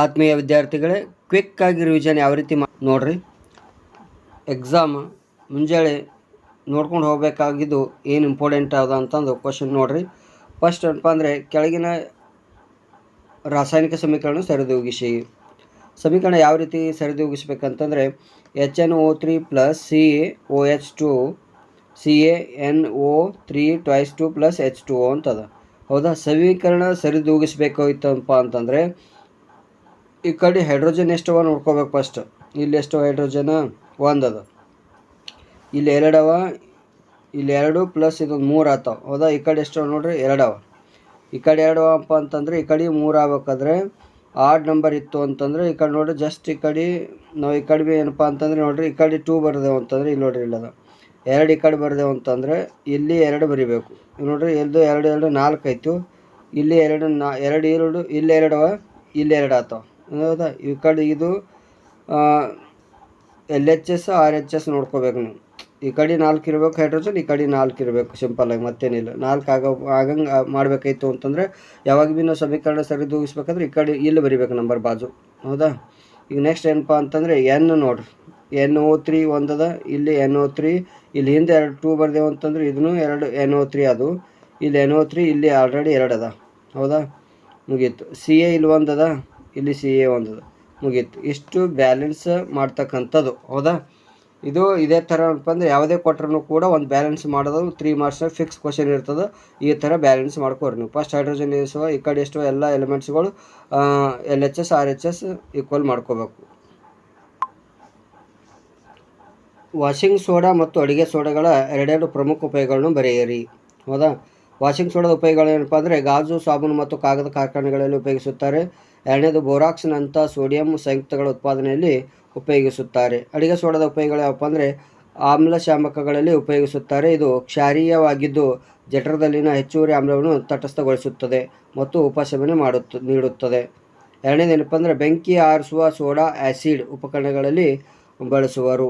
ಆತ್ಮೀಯ ವಿದ್ಯಾರ್ಥಿಗಳೇ ಕ್ವಿಕ್ಕಾಗಿ ರಿವಿಷನ್ ಯಾವ ರೀತಿ ಮಾ ನೋಡಿರಿ. ಎಕ್ಸಾಮ್ ಮುಂಜಾನೆ ನೋಡ್ಕೊಂಡು ಹೋಗಬೇಕಾಗಿದ್ದು ಏನು ಇಂಪಾರ್ಟೆಂಟ್ ಅದ ಅಂತಂದು ಕ್ವಶನ್ ನೋಡ್ರಿ. ಫಸ್ಟ್ ಏನಪ್ಪ ಅಂದರೆ, ಕೆಳಗಿನ ರಾಸಾಯನಿಕ ಸಮೀಕರಣ ಸರಿದೂಗಿಸಿ. ಸಮೀಕರಣ ಯಾವ ರೀತಿ ಸರಿದೂಗಿಸ್ಬೇಕಂತಂದರೆ H N O three plus C O H two C A N O three twice two plus H two O ಅಂತದ. ಹೌದಾ? ಸಮೀಕರಣ ಸರಿದೂಗಿಸ್ಬೇಕಾಗಿತ್ತಪ್ಪ ಅಂತಂದರೆ ಈ ಕಡೆ ಹೈಡ್ರೋಜನ್ ಎಷ್ಟವ ನೋಡ್ಕೋಬೇಕು ಫಸ್ಟ್ ಇಲ್ಲಿ ಎಷ್ಟು ಹೈಡ್ರೋಜನ್? ಅದ. ಇಲ್ಲಿ ಎರಡವ ಇಲ್ಲಿ ಎರಡು ಪ್ಲಸ್ ಇದೊಂದು ಮೂರು ಆತಾವ. ಹೌದಾ? ಈ ಕಡೆ ಎಷ್ಟು ನೋಡ್ರಿ? ಎರಡವ ಈ ಕಡೆ ಎರಡು ಅಪ್ಪ ಅಂತಂದ್ರೆ ಈ ಕಡೆ ಮೂರು ಆಗ್ಬೇಕಾದ್ರೆ ಆಡ್ ನಂಬರ್ ಇತ್ತು ಅಂತಂದ್ರೆ ಈ ಕಡೆ ನೋಡ್ರಿ ಜಸ್ಟ್ ಈ ಕಡೆ ನಾವು ಈ ಕಡೆ ಏನಪ್ಪ ಅಂತಂದ್ರೆ ನೋಡ್ರಿ ಈ ಕಡೆ ಟೂ ಬರ್ದೇವು ಅಂತಂದ್ರೆ ಇಲ್ಲಿ ನೋಡ್ರಿ ಇಲ್ಲದ. ಎರಡು ಈ ಕಡೆ ಬರ್ದೇವು ಅಂತಂದ್ರೆ ಇಲ್ಲಿ ಎರಡು ಬರಿಬೇಕು. ನೋಡ್ರಿ ಎಲ್ದು ಎರಡು ಎರಡು ನಾಲ್ಕು ಆಯ್ತು. ಇಲ್ಲಿ ಎರಡು ನಾ ಎರಡು ಎರಡು, ಇಲ್ಲಿ ಎರಡವ ಇಲ್ಲಿ ಎರಡು ಆತಾವ. ಹೌದಾ ಈ ಕಡೆ ಇದು L H S R H S ನೋಡ್ಕೋಬೇಕು ನೀವು. ಈ ಕಡೆ ನಾಲ್ಕು ಇರಬೇಕು ಹೈಡ್ರೋಜನ್ ಈ ಕಡೆ ನಾಲ್ಕು ಇರಬೇಕು ಸಿಂಪಲ್ಲಾಗಿ ಮತ್ತೇನಿಲ್ಲ. ನಾಲ್ಕು ಆಗ, ಆಗಂಗೆ ಮಾಡಬೇಕಾಯ್ತು ಅಂತಂದರೆ, ಯಾವಾಗ ಭೀ ನಾವು ಸಮೀಕರಣ ಸರಿದೂಗಿಸ್ಬೇಕಂದ್ರೆ ಈ ಕಡೆ ಇಲ್ಲಿ ಬರಿಬೇಕು ನಂಬರ್ ಬಾಜು. ಹೌದಾ? ಈಗ ನೆಕ್ಸ್ಟ್ ಏನಪ್ಪ ಅಂತಂದರೆ ಎನ್ ನೋಡ್ರಿ. ಎನ್ ಓ ತ್ರೀ ಒಂದದ, ಇಲ್ಲಿ ಎನ್ ಓ ತ್ರೀ ಇಲ್ಲಿ ಹಿಂದೆ ಎರಡು ಟೂ ಬರ್ದೇವು ಅಂತಂದ್ರೆ ಇದನ್ನು ಎರಡು ಎನ್ ಓ ತ್ರೀ ಅದು. ಇಲ್ಲಿ ಎನ್ ಓ ತ್ರೀ ಇಲ್ಲಿ ಆಲ್ರೆಡಿ ಎರಡು ಅದ ಹೌದಾ? ಮುಗೀತು. ಸಿ ಎ ಇಲ್ಲಿ ಒಂದದ. ಇಲ್ಲಿ ಸಿ ಎ ಒಂದು ಮುಗೀತು. ಇಷ್ಟು ಬ್ಯಾಲೆನ್ಸ್ ಮಾಡ್ತಕ್ಕಂಥದ್ದು. ಹೌದಾ? ಇದು ಇದೇ ಥರ ಅಂದರೆ ಯಾವುದೇ ಕೊಟ್ಟರು ಕೂಡ ಒಂದು ಬ್ಯಾಲೆನ್ಸ್ ಮಾಡೋದು ತ್ರೀ ಮಾರ್ಕ್ಸ್ ಫಿಕ್ಸ್ ಕ್ವಶನ್ ಇರ್ತದೆ. ಈ ಥರ ಬ್ಯಾಲೆನ್ಸ್ ಮಾಡ್ಕೋರಿ ನೀವು. ಫಸ್ಟ್ ಹೈಡ್ರೋಜನ್ ಎಷ್ಟೋ ಈ ಕಡೆ ಎಷ್ಟು ಎಲ್ಲ ಎಲಿಮೆಂಟ್ಸ್ಗಳು L H S R H S equal ಮಾಡ್ಕೋಬೇಕು. ವಾಷಿಂಗ್ ಸೋಡಾ ಮತ್ತು ಅಡುಗೆ ಸೋಡಾಗಳ ಎರಡೆರಡು ಪ್ರಮುಖ ಉಪಯೋಗಗಳನ್ನು ಬರೆಯಿರಿ. ಹೌದಾ? ವಾಷಿಂಗ್ ಸೋಡಾದ ಉಪಯೋಗಗಳೇನಪ್ಪ ಅಂದರೆ, ಗಾಜು, ಸಾಬೂನು ಮತ್ತು ಕಾಗದ ಕಾರ್ಖಾನೆಗಳಲ್ಲಿ ಉಪಯೋಗಿಸುತ್ತಾರೆ. ಎರಡನೇದು ಬೋರಾಕ್ಸ್ನಂಥ ಸೋಡಿಯಂ ಸಂಯುಕ್ತಗಳ ಉತ್ಪಾದನೆಯಲ್ಲಿ ಉಪಯೋಗಿಸುತ್ತಾರೆ. ಅಡುಗೆ ಸೋಡಾದ ಉಪಯೋಗಗಳು ಯಾವಪ್ಪ ಅಂದರೆ ಆಮ್ಲ ಶಾಮಕಗಳಲ್ಲಿ ಉಪಯೋಗಿಸುತ್ತಾರೆ. ಇದು ಕ್ಷಾರೀಯವಾಗಿದ್ದು ಜಠರದಲ್ಲಿನ ಹೆಚ್ಚುವರಿ ಆಮ್ಲವನ್ನು ತಟಸ್ಥಗೊಳಿಸುತ್ತದೆ ಮತ್ತು ಉಪಶಮನೆ ಮಾಡುತ್ತ, ನೀಡುತ್ತದೆ. ಎರಡನೇದೇನಪ್ಪ ಅಂದರೆ ಬೆಂಕಿ ಆರಿಸುವ ಸೋಡಾ ಆ್ಯಸಿಡ್ ಉಪಕರಣಗಳಲ್ಲಿ ಬಳಸುವರು.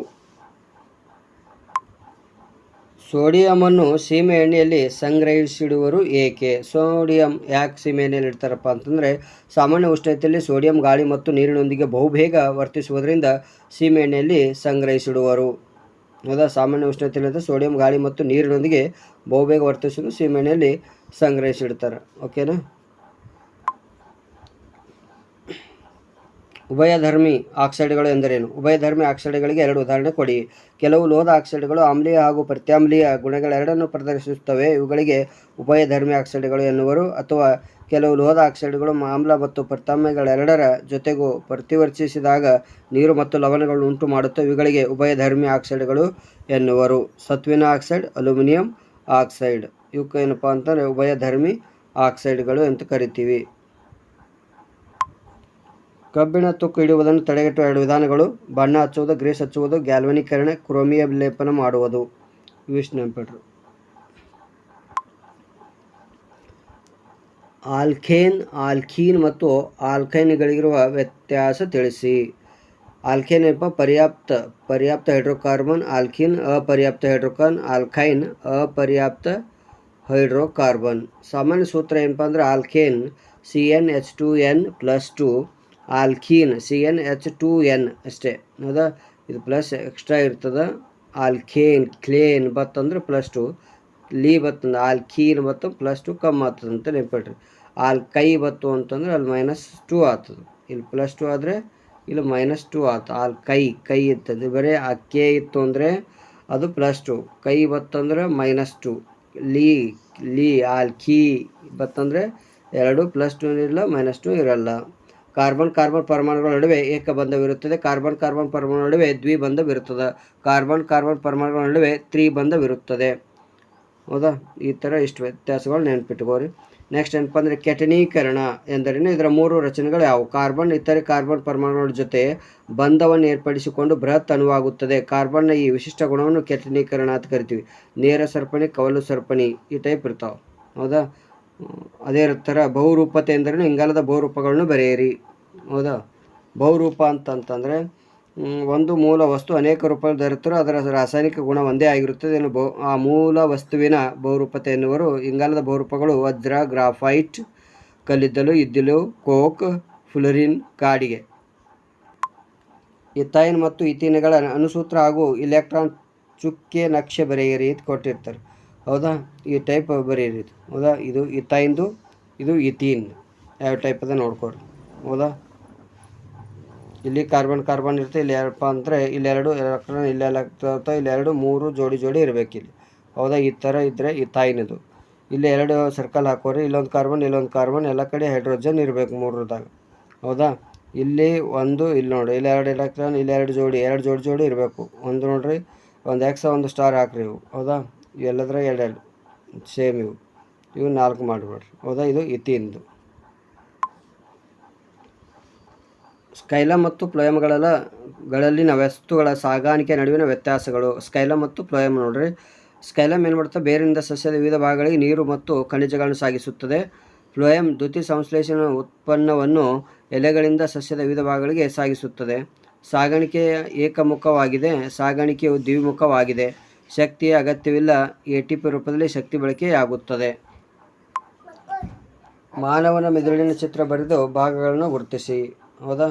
ಸೋಡಿಯಮನ್ನು ಸೀಮೆ ಎಣ್ಣೆಯಲ್ಲಿ ಸಂಗ್ರಹಿಸಿಡುವರು ಏಕೆ? ಸೋಡಿಯಂ ಯಾಕೆ ಸೀಮೆ ಎಣ್ಣೆಯಲ್ಲಿ ಇಡ್ತಾರಪ್ಪ ಅಂತಂದರೆ, ಸಾಮಾನ್ಯ ಉಷ್ಣತೆಯಲ್ಲಿ ಸೋಡಿಯಂ, ಗಾಳಿ ಮತ್ತು ನೀರಿನೊಂದಿಗೆ ಬಹುಬೇಗ ವರ್ತಿಸುವುದರಿಂದ ಸೀಮೆ ಎಣ್ಣೆಯಲ್ಲಿ ಸಂಗ್ರಹಿಸಿಡುವರು. ಹೌದಾ? ಸಾಮಾನ್ಯ ಉಷ್ಣತೆಯಲ್ಲಿ ಸೋಡಿಯಂ, ಗಾಳಿ ಮತ್ತು ನೀರಿನೊಂದಿಗೆ ಬಹುಬೇಗ ವರ್ತಿಸುವುದು ಸೀಮೆ ಎಣ್ಣೆಯಲ್ಲಿ ಸಂಗ್ರಹಿಸಿಡ್ತಾರೆ. ಓಕೆನಾ ಉಭಯಧರ್ಮಿ ಆಕ್ಸೈಡ್ಗಳು ಎಂದರೇನು? ಉಭಯಧರ್ಮಿ ಆಕ್ಸೈಡ್ಗಳಿಗೆ ಎರಡು ಉದಾಹರಣೆ ಕೊಡಿ. ಕೆಲವು ಲೋಹ ಆಕ್ಸೈಡ್ಗಳು ಆಮ್ಲೀಯ ಹಾಗೂ ಪ್ರತ್ಯಾಮ್ಲೀಯ ಗುಣಗಳೆರಡನ್ನು ಪ್ರದರ್ಶಿಸುತ್ತವೆ. ಇವುಗಳಿಗೆ ಉಭಯಧರ್ಮಿ ಆಕ್ಸೈಡ್ಗಳು ಎನ್ನುವರು. ಅಥವಾ ಕೆಲವು ಲೋಹದ ಆಕ್ಸೈಡ್ಗಳು ಆಮ್ಲ ಮತ್ತು ಪ್ರತ್ಯಾಮ್ಲಗಳೆರಡರ ಜೊತೆಗೂ ಪ್ರತಿವರ್ತಿಸಿದಾಗ ನೀರು ಮತ್ತು ಲವಣಗಳು ಉಂಟು ಮಾಡುತ್ತವೆ ಇವುಗಳಿಗೆ ಉಭಯಧರ್ಮಿ ಆಕ್ಸೈಡ್ಗಳು ಎನ್ನುವರು. ಸತ್ವಿನ ಆಕ್ಸೈಡ್, ಅಲ್ಯೂಮಿನಿಯಂ ಆಕ್ಸೈಡ್. ಇವಕ್ಕೆ ಏನಪ್ಪ ಅಂತಂದರೆ ಉಭಯಧರ್ಮಿ ಆಕ್ಸೈಡ್ಗಳು ಅಂತ ಕರಿತೀವಿ. ಕಬ್ಬಿಣ ತುಕ್ಕು ಹಿಡಿಯುವುದನ್ನು ತಡೆಗಟ್ಟುವ ಎರಡು ವಿಧಾನಗಳು, ಬಣ್ಣ ಹಚ್ಚುವುದು, ಗ್ರೀಸ್ ಹಚ್ಚುವುದು, ಗ್ಯಾಲ್ವನೀಕರಣ, ಕ್ರೋಮಿಯ ಲೇಪನ ಮಾಡುವುದು. ಇವಿಷ್ಟು ನೆನಪಿಟ್ರು ಆಲ್ಕೇನ್, ಆಲ್ಕೀನ್ ಮತ್ತು ಆಲ್ಕೈನ್ಗಳಿಗಿರುವ ವ್ಯತ್ಯಾಸ ತಿಳಿಸಿ. ಆಲ್ಕೇನ್ ಎಂಬ ಪರ್ಯಾಪ್ತ ಪರ್ಯಾಪ್ತ ಹೈಡ್ರೋಕಾರ್ಬನ್, ಆಲ್ಕೀನ್ ಅಪರ್ಯಾಪ್ತ ಹೈಡ್ರೋಕಾರ್ಬನ್, ಆಲ್ಕೈನ್ ಅಪರ್ಯಾಪ್ತ ಹೈಡ್ರೋಕಾರ್ಬನ್. ಸಾಮಾನ್ಯ ಸೂತ್ರ ಏನಪ್ಪ ಅಂದ್ರೆ alkane C N H two N plus two alkene C N H two N ಅಷ್ಟೇ. ಹೌದಾ ಇದು ಪ್ಲಸ್ ಎಕ್ಸ್ಟ್ರಾ ಇರ್ತದೆ. ಆಲ್ಕೇನ್, ಕ್ಲೇನ್ ಬತ್ತಂದ್ರೆ ಪ್ಲಸ್ ಟು ಲೀ ಬತ್ತಂದ್ರೆ ಆಲ್ಕೀನ್ ಬತ್ತು ಪ್ಲಸ್ ಟು ಕಮ್ ಆಗ್ತದೆ ಅಂತ ಆಲ್ ಕೈ ಬತ್ತು ಅಂತಂದ್ರೆ ಅಲ್ಲಿ ಮೈನಸ್ ಟು ಆಗ್ತದೆ ಇಲ್ಲಿ ಪ್ಲಸ್ ಟು ಆದರೆ ಇಲ್ಲಿ ಮೈನಸ್ ಟು ಆಯ್ತು ಆಲ್ ಕೈ ಕೈ ಇರ್ತದೆ. ಬರೀ ಆ ಕೆ ಇತ್ತು ಅಂದರೆ ಅದು ಪ್ಲಸ್ ಟು ಕೈ ಬತ್ತಂದ್ರೆ ಮೈನಸ್ ಟು ಲೀ ಲೀ, ಆಲ್ ಕೀ ಬತ್ತಂದರೆ ಎರಡು ಪ್ಲಸ್ ಟು ಇರಲ್ಲ ಮೈನಸ್ ಟು ಇರಲ್ಲ. ಕಾರ್ಬನ್ ಕಾರ್ಬನ್ ಪರಮಾಣುಗಳ ನಡುವೆ ಏಕಬಂಧವಿರುತ್ತದೆ ಕಾರ್ಬನ್ ಕಾರ್ಬನ್ ಪರಮಾಣು ನಡುವೆ ದ್ವಿಬಂಧವಿರುತ್ತದೆ ಕಾರ್ಬನ್ ಕಾರ್ಬನ್ ಪರಮಾಣುಗಳ ನಡುವೆ ತ್ರಿಬಂಧವಿರುತ್ತದೆ ಹೌದಾ? ಈ ಥರ ಇಷ್ಟು ವ್ಯತ್ಯಾಸಗಳು ನೆನ್ಪಿಟ್ಕೋರಿ ನೆಕ್ಸ್ಟ್ ಏನಪ್ಪ ಅಂದರೆ ಕೆಟನೀಕರಣ ಎಂದರೇನು? ಇದರ ಮೂರು ರಚನೆಗಳು ಯಾವುವು? ಕಾರ್ಬನ್, ಇತರೆ ಕಾರ್ಬನ್ ಪರಮಾಣುಗಳ ಜೊತೆ ಬಂಧವನ್ನು ಏರ್ಪಡಿಸಿಕೊಂಡು ಬೃಹತ್ ಅಣುವಾಗುತ್ತದೆ. ಕಾರ್ಬನ್ನ ಈ ವಿಶಿಷ್ಟ ಗುಣವನ್ನು ಕೆಟನೀಕರಣ ಅಂತ ಕರಿತೀವಿ. ನೇರ ಸರ್ಪಣಿ, ಕವಲು ಸರ್ಪಣಿ ಈ ಟೈಪ್ ಇರ್ತಾವೆ. ಹೌದಾ? ಅದೇ ಥರ ಬಹುರೂಪತೆ ಎಂದರೇನು? ಇಂಗಾಲದ ಬಹುರೂಪಗಳನ್ನು ಬರೆಯಿರಿ. ಹೌದಾ? ಬಹುರೂಪ ಅಂತಂತಂದರೆ ಒಂದು ಮೂಲ ವಸ್ತು ಅನೇಕ ರೂಪದಲ್ಲಿ ದೊರೆತರೂ ಅದರ ರಾಸಾಯನಿಕ ಗುಣ ಒಂದೇ ಆಗಿರುತ್ತದೆ ಏನು ಬಹು, ಆ ಮೂಲ ವಸ್ತುವಿನ ಬಹುರೂಪತೆ ಎನ್ನುವರು ಇಂಗಾಲದ ಬಹುರೂಪಗಳು ವಜ್ರ, ಗ್ರಾಫೈಟ್, ಕಲ್ಲಿದ್ದಲು, ಇದ್ದಿಲು, ಕೋಕ್, ಫ್ಲೋರಿನ್, ಕಾಡಿಗೆ. ಇಥೈನ್ ಮತ್ತು ಇಥೀನ್ಗಳ ಅನುಸೂತ್ರ ಹಾಗೂ ಇಲೆಕ್ಟ್ರಾನ್ ಚುಕ್ಕೆ ನಕ್ಷೆ ಬರೆಯಿರಿ ಅಂತ ಕೊಟ್ಟಿರ್ತಾರೆ. ಹೌದಾ? ಈ ಟೈಪ್ ಬರೆಯಿರಿ ಹೌದಾ? ಇದು ಇಥೈನ್ದು, ಇದು ಇಥೀನ್. ಯಾವ ಟೈಪ್ ಅದ ನೋಡ್ಕೊರಿ ಹೌದಾ? ಇಲ್ಲಿ ಕಾರ್ಬನ್ ಕಾರ್ಬನ್ ಇರುತ್ತೆ, ಇಲ್ಲಿ ಯಾರಪ್ಪ ಅಂದರೆ ಇಲ್ಲೆರಡು ಎಲೆಕ್ಟ್ರಾನ್ ಇಲ್ಲಿ ಎಲೆಕ್ಟ್ರಾನ್ ಎರಡು, ಮೂರು ಜೋಡಿ ಜೋಡಿ ಇರಬೇಕು ಇಲ್ಲಿ. ಹೌದಾ? ಈ ಥರ ಇದ್ದರೆ ಈ ತಾಯಿನದು. ಇಲ್ಲಿ ಎರಡು ಸರ್ಕಲ್ ಹಾಕೋರಿ, ಇಲ್ಲೊಂದು ಕಾರ್ಬನ್ ಇಲ್ಲೊಂದು ಕಾರ್ಬನ್ ಎಲ್ಲ ಕಡೆ ಹೈಡ್ರೋಜನ್ ಇರಬೇಕು ಮೂರದಾಗ ಹೌದಾ? ಇಲ್ಲಿ ಒಂದು, ಇಲ್ಲಿ ನೋಡಿರಿ, ಇಲ್ಲಿ ಎರಡು ಎಲೆಕ್ಟ್ರಾನ್ ಇಲ್ಲಿ ಎರಡು ಜೋಡಿ ಎರಡು ಜೋಡಿ ಜೋಡಿ ಇರಬೇಕು. ಒಂದು ನೋಡಿರಿ, ಒಂದು ಎಕ್ಸ ಒಂದು ಸ್ಟಾರ್ ಹಾಕ್ರಿ ಇವು. ಹೌದಾ? ಇವೆಲ್ಲದ್ರ ಎರಡೆರಡು ಸೇಮ್ ಇವು. ಇವು ನಾಲ್ಕು ಮಾಡಿಬಿಡ್ರಿ. ಹೌದಾ? ಇದು ಇತಿಂದು. ಸ್ಕೈಲ ಮತ್ತು ಪ್ಲೋಯಮ್ಗಳೆಲ್ಲ ಗಳಲ್ಲಿನ ವಸ್ತುಗಳ ಸಾಗಾಣಿಕೆ ನಡುವಿನ ವ್ಯತ್ಯಾಸಗಳು. ಸ್ಕೈಲಮ್ ಮತ್ತು ಪ್ಲೋಯಮ್ ನೋಡ್ರಿ. ಸ್ಕೈಲಮ್ ಏನು ಮಾಡುತ್ತೆ? ಬೇರಿನಿಂದ ಸಸ್ಯದ ವಿವಿಧ ಭಾಗಗಳಿಗೆ ನೀರು ಮತ್ತು ಖನಿಜಗಳನ್ನು ಸಾಗಿಸುತ್ತದೆ. ಫ್ಲೋಯಮ್ ದ್ಯುತಿ ಸಂಶ್ಲೇಷಣ ಉತ್ಪನ್ನವನ್ನು ಎಲೆಗಳಿಂದ ಸಸ್ಯದ ವಿವಿಧ ಭಾಗಗಳಿಗೆ ಸಾಗಿಸುತ್ತದೆ. ಸಾಗಾಣಿಕೆ ಏಕಮುಖವಾಗಿದೆ. ಸಾಗಾಣಿಕೆಯು ದ್ವಿಮುಖವಾಗಿದೆ. ಶಕ್ತಿಯ ಅಗತ್ಯವಿಲ್ಲ. ಎ ಟಿ ಪಿ ರೂಪದಲ್ಲಿ ಶಕ್ತಿ ಬಳಕೆಯಾಗುತ್ತದೆ. ಮಾನವನ ಮೆದುಳಿನ ಚಿತ್ರ ಬರೆದು ಭಾಗಗಳನ್ನು ಗುರುತಿಸಿ. ಹೌದಾ?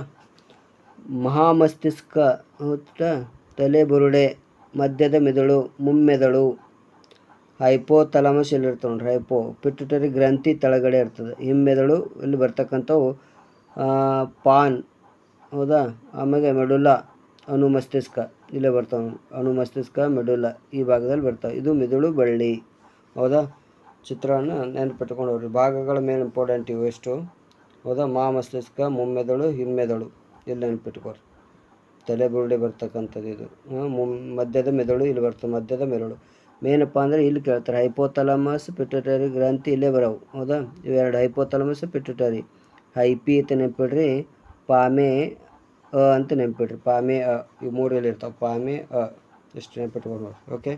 ಮಹಾಮಸ್ತಿಷ್ಕ ತಲೆ ತಲೆಬುರುಡೆ ಮಧ್ಯದ ಮೆದುಳು, ಮುಮ್ಮೆದುಳು. ಹೈಪೋಥಲಮಸ್ ಇಲ್ಲಿ ಇರ್ತವೆ ನೋಡ್ರಿ, ಹೈಪೋ. ಪಿಟ್ಯುಟರಿ ಗ್ರಂಥಿ ತಳಗಡೆ ಇರ್ತದೆ. ಹಿಮ್ಮೆದಳು, ಇಲ್ಲಿ ಬರ್ತಕ್ಕಂಥವು ಪಾನ್, ಹೌದಾ? ಆಮೇಲೆ ಮೆಡುಲ ಅನುಮಸ್ತಿಷ್ಕ, ಇಲ್ಲೇ ಬರ್ತಾವೆ ಅನುಮಸ್ತಿಷ್ಕ ಮೆಡುಲ ಈ ಭಾಗದಲ್ಲಿ ಬರ್ತಾವೆ. ಇದು ಮೆದುಳು ಬಳ್ಳಿ. ಹೌದಾ? ಚಿತ್ರವನ್ನು ನೆನಪಿಟ್ಕೊಂಡು ಹೋಗ್ರಿ. ಭಾಗಗಳ ಮೇಲೆ ಇಂಪಾರ್ಟೆಂಟ್ ಇವು ಎಷ್ಟು? ಹೌದಾ ಮಾ ಮಸ್ತಿಷ್ಕ ಮುಮ್ಮೆದುಳು ಹಿಮ್ಮೆದುಳು ಇಲ್ಲಿ ನೆನಪಿಟ್ಕೊರಿ ತಲೆ ಬುರುಡೆ ಬರ್ತಕ್ಕಂಥದ್ದು ಇದು ಹ್ಮ್, ಮುಮ್ ಮಧ್ಯದ ಮೆದುಳು ಇಲ್ಲಿ ಬರ್ತದೆ ಮಧ್ಯದ ಮೆದುಳು ಮೇನಪ್ಪ ಅಂದರೆ ಇಲ್ಲಿ ಕೇಳ್ತಾರೆ ಹೈಪೋಥಲಮಸ್ ಪಿಟ್ಯುಟರಿ ಗ್ರಂಥಿ ಇಲ್ಲೇ ಬರವು ಹೌದಾ ಇವೆರಡು ಹೈಪೋಥಲಮಸ್ ಪಿಟ್ಯುಟರಿ ಹೈಪಿ ಅಂತ ನೆನ್ಪಿಡ್ರಿ ಪಾಮೆ ಅ ಅಂತ ನೆನ್ಪಿಡ್ರಿ ಪಾಮೆ ಅ ಇವು ಮೂರು ಇಲ್ಲಿ ಇರ್ತಾವೆ ಪಾಮೆ ಅ ಇಷ್ಟು ನೆನ್ಪಿಟ್ಕೊಂಡು ಓಕೆ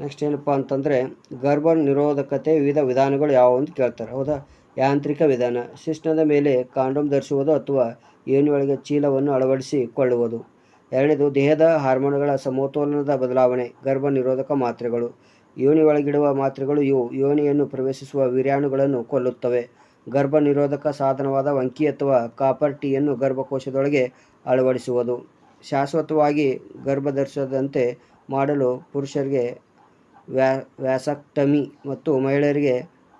ನೆಕ್ಸ್ಟ್ ಏನಪ್ಪ ಅಂತಂದರೆ, ಗರ್ಭ ನಿರೋಧಕತೆ ವಿವಿಧ ವಿಧಾನಗಳು ಯಾವುವು ಅಂತ ಕೇಳ್ತಾರೆ. ಹೌದಾ? ಯಾಂತ್ರಿಕ ವಿಧಾನ. ಶಿಶ್ನದ ಮೇಲೆ ಕಾಂಡೋಮ್ ಧರಿಸುವುದು ಅಥವಾ ಏಣಿಯೊಳಗೆ ಚೀಲವನ್ನು ಅಳವಡಿಸಿಕೊಳ್ಳುವುದು. ಎರಡನೇದು, ದೇಹದ ಹಾರ್ಮೋನ್ಗಳ ಸಮತೋಲನದ ಬದಲಾವಣೆ, ಗರ್ಭ ನಿರೋಧಕ ಮಾತ್ರೆಗಳು. ಯೋನಿ ಒಳಗಿಡುವ ಮಾತ್ರೆಗಳು, ಇವು ಯೋನಿಯನ್ನು ಪ್ರವೇಶಿಸುವ ವೀರ್ಯಾಣುಗಳನ್ನು ಕೊಲ್ಲುತ್ತವೆ. ಗರ್ಭ ನಿರೋಧಕ ಸಾಧನವಾದ ವಂಕಿ ಅಥವಾ ಕಾಪರ್ ಟೀಯನ್ನು ಗರ್ಭಕೋಶದೊಳಗೆ ಅಳವಡಿಸುವುದು. ಶಾಶ್ವತವಾಗಿ ಗರ್ಭ ಧರಿಸದಂತೆ ಮಾಡಲು ಪುರುಷರಿಗೆ ವ್ಯಾ, ವ್ಯಾಸಕ್ಟಮಿ ಮತ್ತು ಮಹಿಳೆಯರಿಗೆ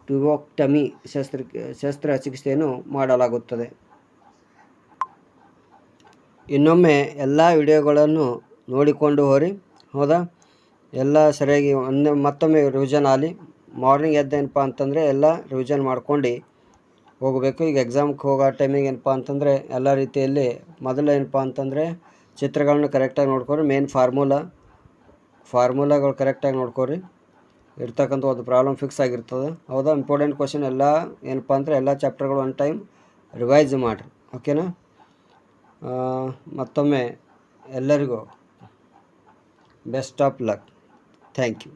ಟ್ಯುಬೋಕ್ಟಮಿ ಶಸ್ತ್ರ, ಶಸ್ತ್ರಚಿಕಿತ್ಸೆಯನ್ನು ಮಾಡಲಾಗುತ್ತದೆ. ಇನ್ನೊಮ್ಮೆ ಎಲ್ಲ ವಿಡಿಯೋಗಳನ್ನು ನೋಡಿಕೊಂಡು ಹೋರಿ. ಹೌದಾ? ಎಲ್ಲ ಸರಿಯಾಗಿ ಒಂದೇ, ಮತ್ತೊಮ್ಮೆ ರಿವಿಷನ್ ಆಗಲಿ ಮಾರ್ನಿಂಗ್ ಎದ್ದೇನಪ್ಪ ಅಂತಂದರೆ ಎಲ್ಲ ರಿವಿಷನ್ ಮಾಡ್ಕೊಂಡು ಹೋಗಬೇಕು. ಈಗ ಎಕ್ಸಾಮ್ಗೆ ಹೋಗೋ ಟೈಮಿಗೆ ಏನಪ್ಪ ಅಂತಂದರೆ ಎಲ್ಲ ರೀತಿಯಲ್ಲಿ ಮೊದಲು ಏನಪ್ಪ ಅಂತಂದರೆ ಚಿತ್ರಗಳನ್ನ ಕರೆಕ್ಟಾಗಿ ನೋಡಿಕೊಂಡು ಮೇನ್ ಫಾರ್ಮುಲಾ ಫಾರ್ಮುಲಾಗಳು ಕರೆಕ್ಟಾಗಿ ನೋಡ್ಕೊರಿ. ಇರ್ತಕ್ಕಂಥ ಒಂದು ಪ್ರಾಬ್ಲಮ್ ಫಿಕ್ಸ್ ಆಗಿರ್ತದೆ. ಹೌದಾ? ಇಂಪಾರ್ಟೆಂಟ್ ಕ್ವಶನ್ ಎಲ್ಲ ಏನಪ್ಪ ಅಂದರೆ ಎಲ್ಲ ಚಾಪ್ಟರ್ಗಳು ಒನ್ ಟೈಮ್ ರಿವೈಸ್ ಮಾಡಿರಿ. ಓಕೆನಾ ಮತ್ತೊಮ್ಮೆ ಎಲ್ಲರಿಗೂ best of luck thank you